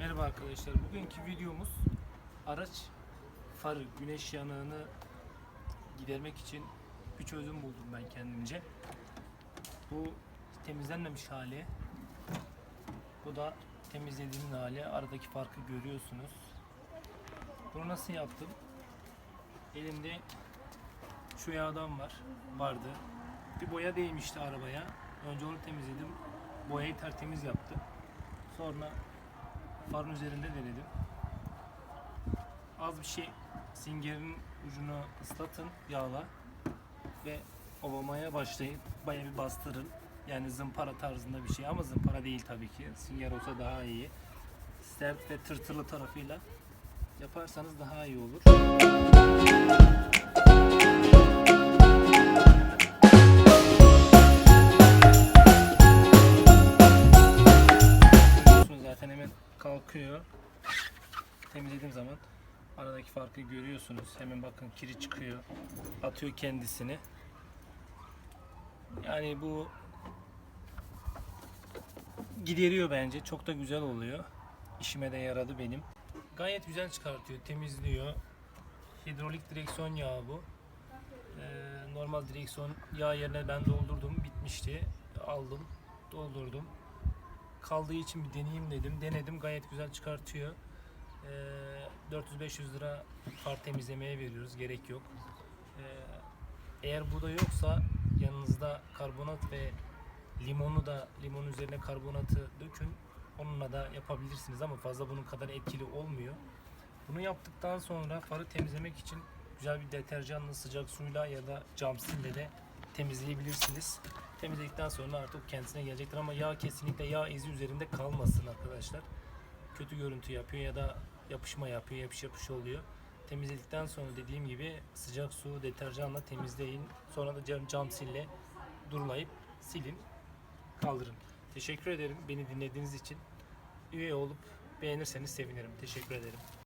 Merhaba arkadaşlar. Bugünkü videomuz araç farı, güneş yanığını gidermek için bir çözüm buldum ben kendimce. Bu temizlenmemiş hali. Bu da temizlediğim hali. Aradaki farkı görüyorsunuz. Bunu nasıl yaptım? Elimde şu yağdan var. Vardı. Bir boya değmişti arabaya. Önce onu temizledim. Boyayı tertemiz yaptı. Sonra farın üzerinde denedim. Az bir şey singerin ucunu ıslatın yağla ve ovamaya başlayın. Baya bir bastırın. Yani zımpara tarzında bir şey ama zımpara değil tabii ki. Singer olsa daha iyi. Sert ve tırtırlı tarafıyla yaparsanız daha iyi olur. Kalkıyor. Temizlediğim zaman aradaki farkı görüyorsunuz. Hemen bakın kiri çıkıyor. Atıyor kendisini. Yani bu gideriyor bence. Çok da güzel oluyor. İşime de yaradı benim. Gayet güzel çıkartıyor, temizliyor. Hidrolik direksiyon yağı bu. Ee, normal direksiyon yağ yerine ben doldurdum, bitmişti. Aldım, doldurdum kaldığı için bir deneyeyim dedim. Denedim gayet güzel çıkartıyor. Ee, 400-500 lira far temizlemeye veriyoruz. Gerek yok. Ee, eğer bu da yoksa yanınızda karbonat ve limonu da limon üzerine karbonatı dökün. Onunla da yapabilirsiniz ama fazla bunun kadar etkili olmuyor. Bunu yaptıktan sonra farı temizlemek için güzel bir deterjanla sıcak suyla ya da cam de temizleyebilirsiniz. Temizledikten sonra artık kendisine gelecektir ama yağ kesinlikle yağ izi üzerinde kalmasın arkadaşlar. Kötü görüntü yapıyor ya da yapışma yapıyor, yapış yapış oluyor. Temizledikten sonra dediğim gibi sıcak su, deterjanla temizleyin. Sonra da cam, cam sille durulayıp silin, kaldırın. Teşekkür ederim beni dinlediğiniz için. Üye olup beğenirseniz sevinirim. Teşekkür ederim.